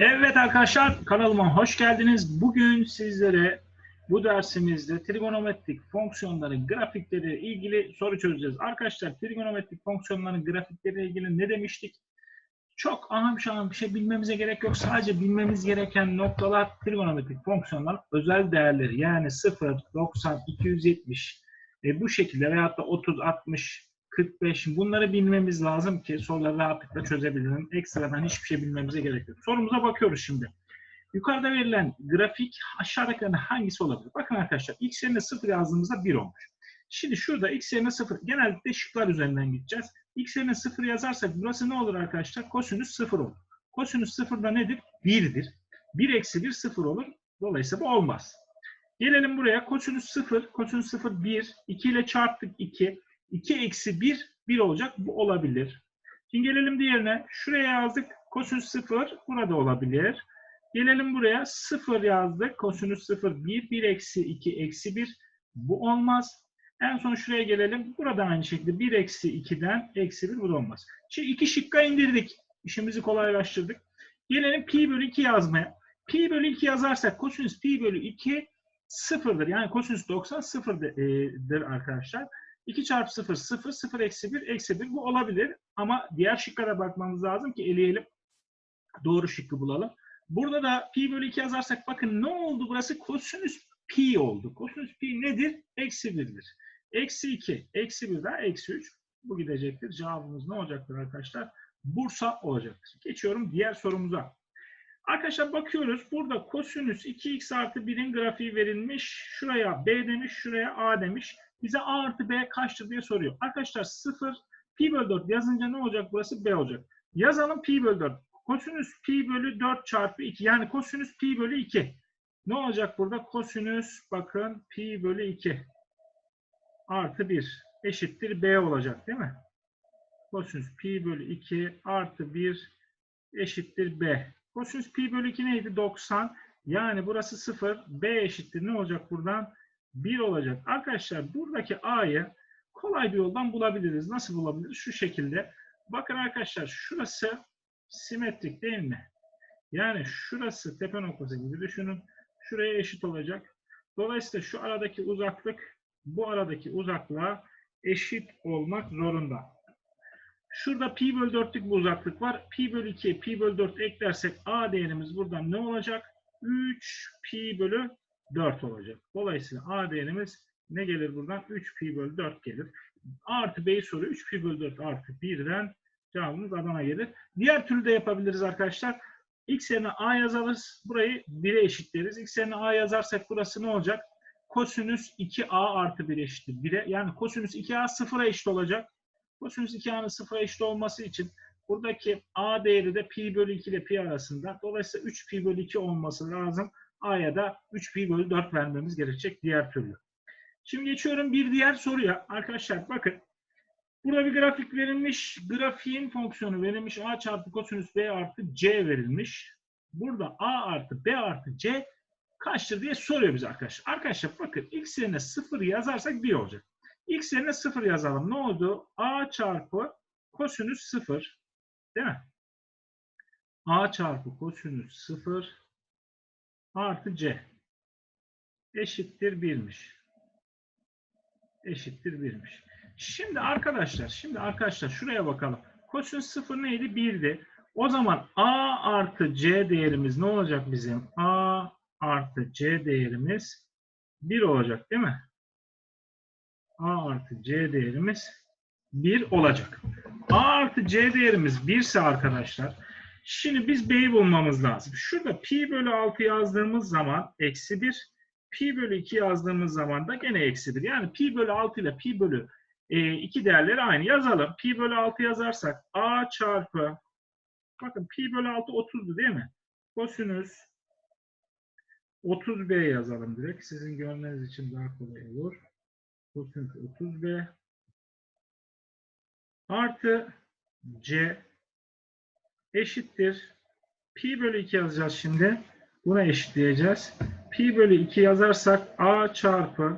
Evet arkadaşlar kanalıma hoş geldiniz. Bugün sizlere bu dersimizde trigonometrik fonksiyonların grafikleri ilgili soru çözeceğiz. Arkadaşlar trigonometrik fonksiyonların grafikleri ilgili ne demiştik? Çok aham şahım bir şey bilmemize gerek yok. Sadece bilmemiz gereken noktalar trigonometrik fonksiyonların özel değerleri. Yani 0, 90, 270 e, bu şekilde veyahut da 30, 60, 45 bunları bilmemiz lazım ki soruları rahatlıkla çözebilelim. Ekstradan hiçbir şey bilmemize gerek yok. Sorumuza bakıyoruz şimdi. Yukarıda verilen grafik aşağıdakilerden hangisi olabilir? Bakın arkadaşlar x yerine 0 yazdığımızda 1 olmuş. Şimdi şurada x yerine 0 genellikle şıklar üzerinden gideceğiz. x yerine 0 yazarsak burası ne olur arkadaşlar? Kosinüs 0 olur. Kosinüs 0 da nedir? 1'dir. 1 eksi 1 0 olur. Dolayısıyla bu olmaz. Gelelim buraya. Kosinüs 0, kosinüs 0 1. 2 ile çarptık 2. 2 eksi 1, 1 olacak. Bu olabilir. Şimdi gelelim diğerine. Şuraya yazdık. Kosinüs 0, burada olabilir. Gelelim buraya. 0 yazdık. Kosinüs 0, 1, 1 eksi 2, eksi 1. Bu olmaz. En son şuraya gelelim. Burada aynı şekilde 1 eksi 2'den eksi 1 bu da olmaz. Şimdi iki şıkka indirdik. İşimizi kolaylaştırdık. Gelelim pi bölü 2 yazmaya. Pi bölü 2 yazarsak kosinüs pi bölü 2 sıfırdır. Yani kosinüs 90 sıfırdır arkadaşlar. 2 çarpı 0, 0, 0 eksi 1, eksi 1 bu olabilir. Ama diğer şıklara bakmamız lazım ki eleyelim. Doğru şıkkı bulalım. Burada da pi bölü 2 yazarsak bakın ne oldu burası? Kosinüs pi oldu. Kosinüs pi nedir? Eksi 1'dir. Eksi 2, eksi 1 daha eksi 3. Bu gidecektir. Cevabımız ne olacaktır arkadaşlar? Bursa olacaktır. Geçiyorum diğer sorumuza. Arkadaşlar bakıyoruz. Burada kosinüs 2x artı 1'in grafiği verilmiş. Şuraya b demiş, şuraya a demiş. Bize a artı b kaçtır diye soruyor. Arkadaşlar 0 pi bölü 4 yazınca ne olacak burası? b olacak. Yazalım pi bölü 4. Kosinüs pi bölü 4 çarpı 2. Yani kosinüs pi bölü 2. Ne olacak burada? Kosinüs bakın pi bölü 2 artı 1 eşittir b olacak değil mi? Kosinüs pi bölü 2 artı 1 eşittir b. Kosinüs pi bölü 2 neydi? 90. Yani burası 0. b eşittir. Ne olacak buradan? 1 olacak. Arkadaşlar buradaki a'yı kolay bir yoldan bulabiliriz. Nasıl bulabiliriz? Şu şekilde. Bakın arkadaşlar şurası simetrik değil mi? Yani şurası tepe noktası gibi düşünün. Şuraya eşit olacak. Dolayısıyla şu aradaki uzaklık bu aradaki uzaklığa eşit olmak zorunda. Şurada pi bölü 4'lük bir uzaklık var. Pi bölü 2, pi bölü 4 eklersek a değerimiz buradan ne olacak? 3 pi bölü 4 olacak. Dolayısıyla a değerimiz ne gelir buradan? 3 pi bölü 4 gelir. A artı b'yi soruyor. 3 pi bölü 4 artı 1'den cevabımız Adana gelir. Diğer türlü de yapabiliriz arkadaşlar. X yerine a yazarız. Burayı 1'e eşitleriz. X yerine a yazarsak burası ne olacak? Kosinüs 2a artı 1 eşittir 1'e. Yani kosinüs 2a 0'a eşit olacak. Kosinüs 2a'nın 0'a eşit olması için buradaki a değeri de pi bölü 2 ile pi arasında. Dolayısıyla 3 pi bölü 2 olması lazım. A'ya da 3 pi bölü 4 vermemiz gerekecek diğer türlü. Şimdi geçiyorum bir diğer soruya. Arkadaşlar bakın. Burada bir grafik verilmiş. Grafiğin fonksiyonu verilmiş. a çarpı kosinüs b artı c verilmiş. Burada a artı b artı c kaçtır diye soruyor bize arkadaşlar. Arkadaşlar bakın x yerine 0 yazarsak 1 olacak. x yerine 0 yazalım. Ne oldu? a çarpı kosinüs 0 değil mi? a çarpı kosinüs 0 artı c eşittir 1'miş. Eşittir 1'miş. Şimdi arkadaşlar, şimdi arkadaşlar şuraya bakalım. Kosinüs 0 neydi? 1'di. O zaman a artı c değerimiz ne olacak bizim? a artı c değerimiz 1 olacak değil mi? a artı c değerimiz 1 olacak. a artı c değerimiz 1 ise arkadaşlar şimdi biz b'yi bulmamız lazım. Şurada pi bölü 6 yazdığımız zaman eksi 1 pi bölü 2 yazdığımız zaman da gene eksi 1. Yani pi bölü 6 ile pi bölü 2 değerleri aynı. Yazalım. Pi bölü 6 yazarsak a çarpı bakın pi bölü 6 30'du değil mi? Kosinüs 30b yazalım direkt. Sizin görmeniz için daha kolay olur. Kosinüs 30b artı c eşittir. Pi bölü 2 yazacağız şimdi. Buna eşitleyeceğiz. Pi bölü 2 yazarsak a çarpı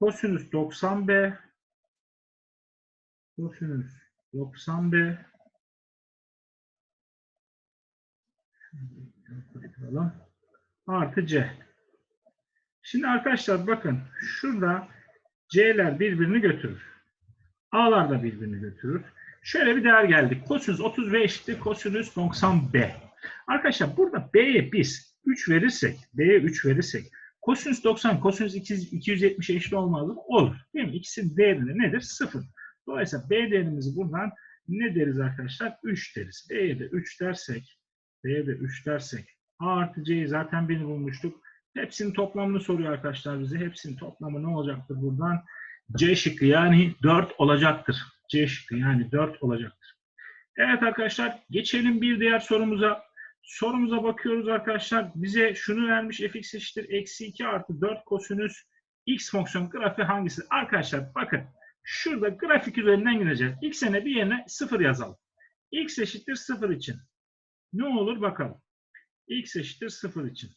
kosinüs 90b kosinüs 90b Yapalım. Artı C. Şimdi arkadaşlar bakın şurada C'ler birbirini götürür. A'lar da birbirini götürür. Şöyle bir değer geldik. Kosinüs 35 eşittir kosinüs 90B. Arkadaşlar burada B'ye biz 3 verirsek, B'ye 3 verirsek kosinüs 90, kosinüs 270 eşit olmaz mı? Olur. Değil mi? İkisinin değeri de nedir? 0. Dolayısıyla B değerimizi buradan ne deriz arkadaşlar? 3 deriz. B'ye de 3 dersek, B'ye de 3 dersek A artı C'yi zaten beni bulmuştuk. Hepsinin toplamını soruyor arkadaşlar bize. Hepsinin toplamı ne olacaktır buradan? C şıkkı yani 4 olacaktır. C şıkkı yani 4 olacaktır. Evet arkadaşlar geçelim bir diğer sorumuza. Sorumuza bakıyoruz arkadaşlar. Bize şunu vermiş fx eşittir. Eksi 2 artı 4 kosinüs x fonksiyon grafiği hangisi? Arkadaşlar bakın şurada grafik üzerinden gideceğiz. X'e bir yerine 0 yazalım. x eşittir 0 için. Ne olur bakalım. x eşittir 0 için.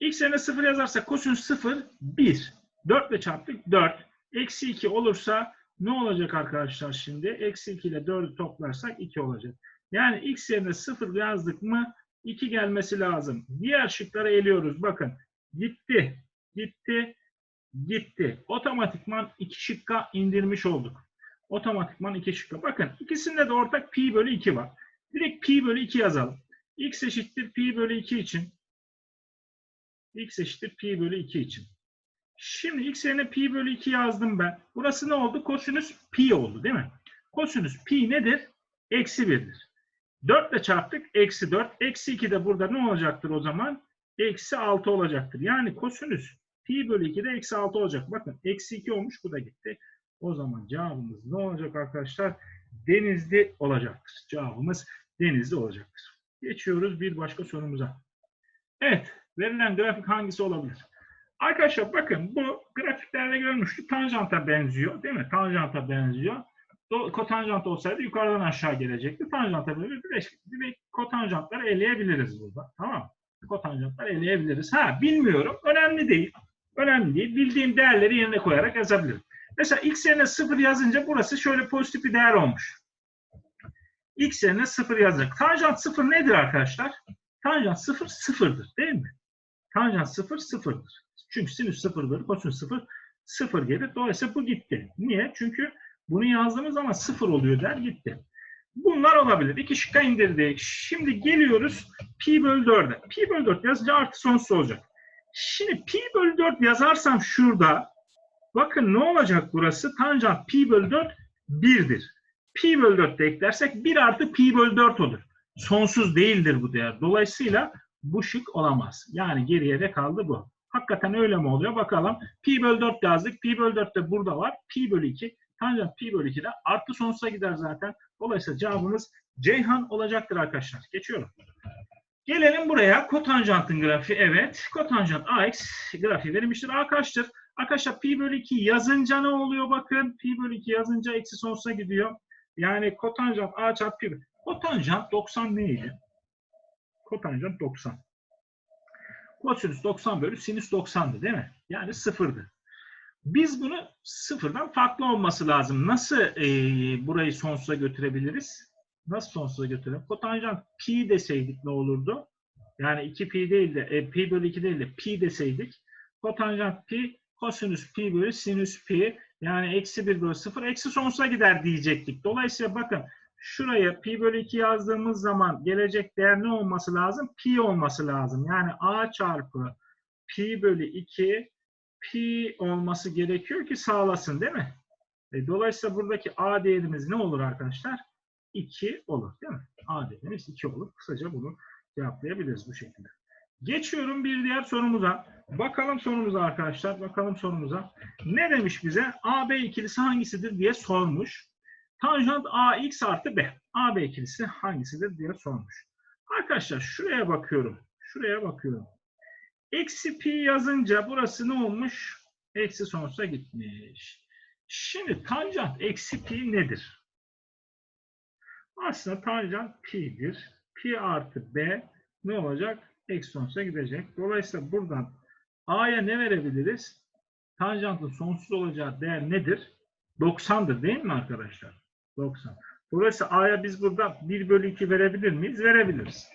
X yerine 0 yazarsak kosinüs 0 1. 4 ile çarptık 4. Eksi 2 olursa ne olacak arkadaşlar şimdi? Eksi 2 ile 4'ü toplarsak 2 olacak. Yani x yerine 0 yazdık mı 2 gelmesi lazım. Diğer şıkları eliyoruz. Bakın gitti, gitti, gitti. Otomatikman 2 şıkka indirmiş olduk. Otomatikman 2 şıkka. Bakın ikisinde de ortak pi bölü 2 var. Direkt pi bölü 2 yazalım. x eşittir pi bölü 2 için x eşittir pi bölü 2 için. Şimdi x yerine pi bölü 2 yazdım ben. Burası ne oldu? Kosinüs pi oldu değil mi? Kosinüs pi nedir? Eksi 1'dir. 4 ile çarptık. Eksi 4. Eksi 2 de burada ne olacaktır o zaman? Eksi 6 olacaktır. Yani kosinüs pi bölü 2 de eksi 6 olacak. Bakın eksi 2 olmuş. Bu da gitti. O zaman cevabımız ne olacak arkadaşlar? Denizli olacaktır. Cevabımız denizli olacaktır. Geçiyoruz bir başka sorumuza. Evet. Verilen grafik hangisi olabilir? Arkadaşlar bakın bu grafiklerde görmüştük. Tanjanta benziyor değil mi? Tanjanta benziyor. Kotanjant olsaydı yukarıdan aşağı gelecekti. Tanjanta böyle direkt, kotanjantları eleyebiliriz burada. Tamam mı? Kotanjantları eleyebiliriz. Ha bilmiyorum. Önemli değil. Önemli değil. Bildiğim değerleri yerine koyarak yazabilirim. Mesela x yerine 0 yazınca burası şöyle pozitif bir değer olmuş. x yerine 0 yazacak. Tanjant 0 nedir arkadaşlar? Tanjant 0 sıfırdır değil mi? Tanjant 0 sıfırdır. Çünkü sinüs sıfırdır, kosinüs sıfır sıfır gelir. Dolayısıyla bu gitti. Niye? Çünkü bunu yazdığımız zaman sıfır oluyor der gitti. Bunlar olabilir. İki şıkka indirdik. Şimdi geliyoruz pi bölü 4'e. Pi bölü 4 yazınca artı sonsuz olacak. Şimdi pi bölü 4 yazarsam şurada bakın ne olacak burası? Tanjant pi bölü 4 1'dir. Pi bölü 4 de eklersek 1 artı pi bölü 4 olur. Sonsuz değildir bu değer. Dolayısıyla bu şık olamaz. Yani geriye de kaldı bu. Hakikaten öyle mi oluyor? Bakalım. Pi bölü 4 yazdık. Pi bölü 4 de burada var. Pi bölü 2. Tanjant pi bölü 2 de artı sonsuza gider zaten. Dolayısıyla cevabımız Ceyhan olacaktır arkadaşlar. Geçiyorum. Gelelim buraya. Kotanjantın grafiği. Evet. Kotanjant AX grafiği verilmiştir. A kaçtır? Arkadaşlar pi bölü 2 yazınca ne oluyor? Bakın pi bölü 2 yazınca eksi sonsuza gidiyor. Yani kotanjant A çarpı pi. Kotanjant 90 neydi? Kotanjant 90. Kosinüs 90 bölü sinüs 90'dı değil mi? Yani sıfırdı. Biz bunu sıfırdan farklı olması lazım. Nasıl e, burayı sonsuza götürebiliriz? Nasıl sonsuza götürelim? Kotanjant pi deseydik ne olurdu? Yani 2 pi değil de e, pi bölü 2 değil de pi deseydik. Kotanjant pi kosinüs pi bölü sinüs pi yani eksi 1 bölü 0 eksi sonsuza gider diyecektik. Dolayısıyla bakın şuraya pi bölü 2 yazdığımız zaman gelecek değer ne olması lazım? Pi olması lazım. Yani a çarpı pi bölü 2 pi olması gerekiyor ki sağlasın değil mi? E, dolayısıyla buradaki a değerimiz ne olur arkadaşlar? 2 olur değil mi? A değerimiz 2 olur. Kısaca bunu cevaplayabiliriz bu şekilde. Geçiyorum bir diğer sorumuza. Bakalım sorumuza arkadaşlar. Bakalım sorumuza. Ne demiş bize? AB ikilisi hangisidir diye sormuş. Tanjant AX artı B. AB ikilisi hangisidir diye sormuş. Arkadaşlar şuraya bakıyorum. Şuraya bakıyorum. Eksi pi yazınca burası ne olmuş? Eksi sonsuza gitmiş. Şimdi tanjant eksi pi nedir? Aslında tanjant pi'dir. Pi artı b ne olacak? Eksi sonsuza gidecek. Dolayısıyla buradan a'ya ne verebiliriz? Tanjantın sonsuz olacağı değer nedir? 90'dır değil mi arkadaşlar? 90. Dolayısıyla a'ya biz burada 1 bölü 2 verebilir miyiz? Verebiliriz.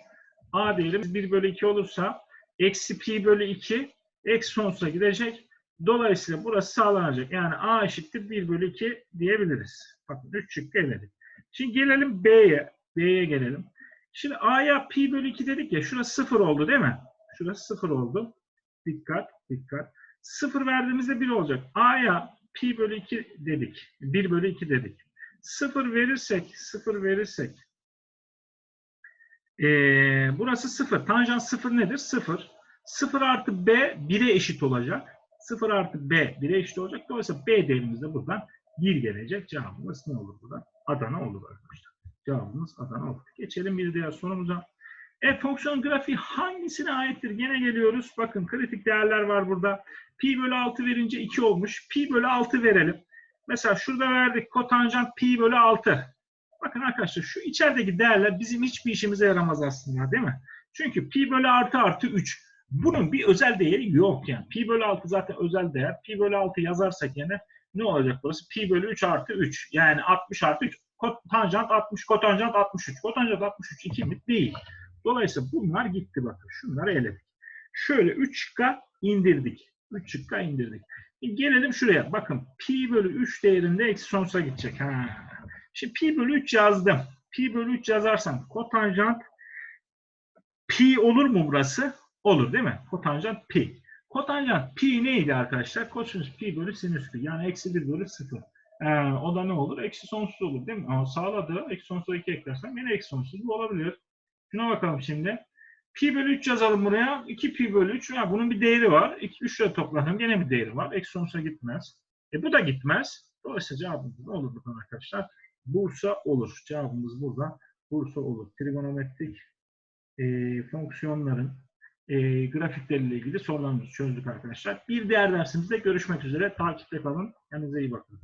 A değerimiz 1 bölü 2 olursa eksi pi bölü 2 eksi sonsuza gidecek. Dolayısıyla burası sağlanacak. Yani A eşittir 1 bölü 2 diyebiliriz. Bakın 3 şıkkı eledik. Şimdi gelelim B'ye. B'ye gelelim. Şimdi A'ya pi bölü 2 dedik ya. Şurası 0 oldu değil mi? Şurası 0 oldu. Dikkat, dikkat. 0 verdiğimizde 1 olacak. A'ya pi bölü 2 dedik. 1 bölü 2 dedik. 0 verirsek, 0 verirsek ee, burası 0. Tanjant 0 nedir? 0. 0 artı B 1'e eşit olacak. 0 artı B 1'e eşit olacak. Dolayısıyla B değerimiz de buradan 1 gelecek. Cevabımız ne olur burada? Adana olur arkadaşlar. Cevabımız Adana olur. Geçelim bir diğer sorumuza. E fonksiyon grafiği hangisine aittir? Gene geliyoruz. Bakın kritik değerler var burada. Pi bölü 6 verince 2 olmuş. Pi bölü 6 verelim. Mesela şurada verdik kotanjant pi bölü 6. Bakın arkadaşlar şu içerideki değerler bizim hiçbir işimize yaramaz aslında değil mi? Çünkü pi bölü artı artı 3. Bunun bir özel değeri yok yani. Pi bölü 6 zaten özel değer. Pi bölü 6 yazarsak yine ne olacak burası? Pi bölü 3 artı 3. Yani 60 artı 3. Kotanjant 60, kotanjant 63. Kotanjant 63 2 bit değil. Dolayısıyla bunlar gitti bakın. Şunları eledik. Şöyle 3 şıkka indirdik. 3 şıkka indirdik. Gelelim şuraya. Bakın pi bölü 3 değerinde eksi sonsuza gidecek. Ha. Şimdi pi bölü 3 yazdım. Pi bölü 3 yazarsam kotanjant pi olur mu burası? Olur değil mi? Kotanjant pi. Kotanjant pi neydi arkadaşlar? Kosinüs pi bölü sinüs pi. Yani eksi 1 bölü 0. Ee, o da ne olur? Eksi sonsuz olur değil mi? Ama sağladı. Eksi sonsuza 2 eklersem yine eksi sonsuz bu olabilir. Şuna bakalım şimdi. Pi bölü 3 yazalım buraya. 2 pi bölü 3. Ya bunun bir değeri var. 2, 3 ile toplarım. Gene bir değeri var. Eksi sonsuza gitmez. E bu da gitmez. Dolayısıyla cevabımız ne olur buradan arkadaşlar? Bursa olur. Cevabımız burada Bursa olur. Trigonometrik e, fonksiyonların e, grafikleriyle ilgili sorularımızı çözdük arkadaşlar. Bir diğer dersimizde görüşmek üzere. Takipte kalın. Kendinize iyi bakın.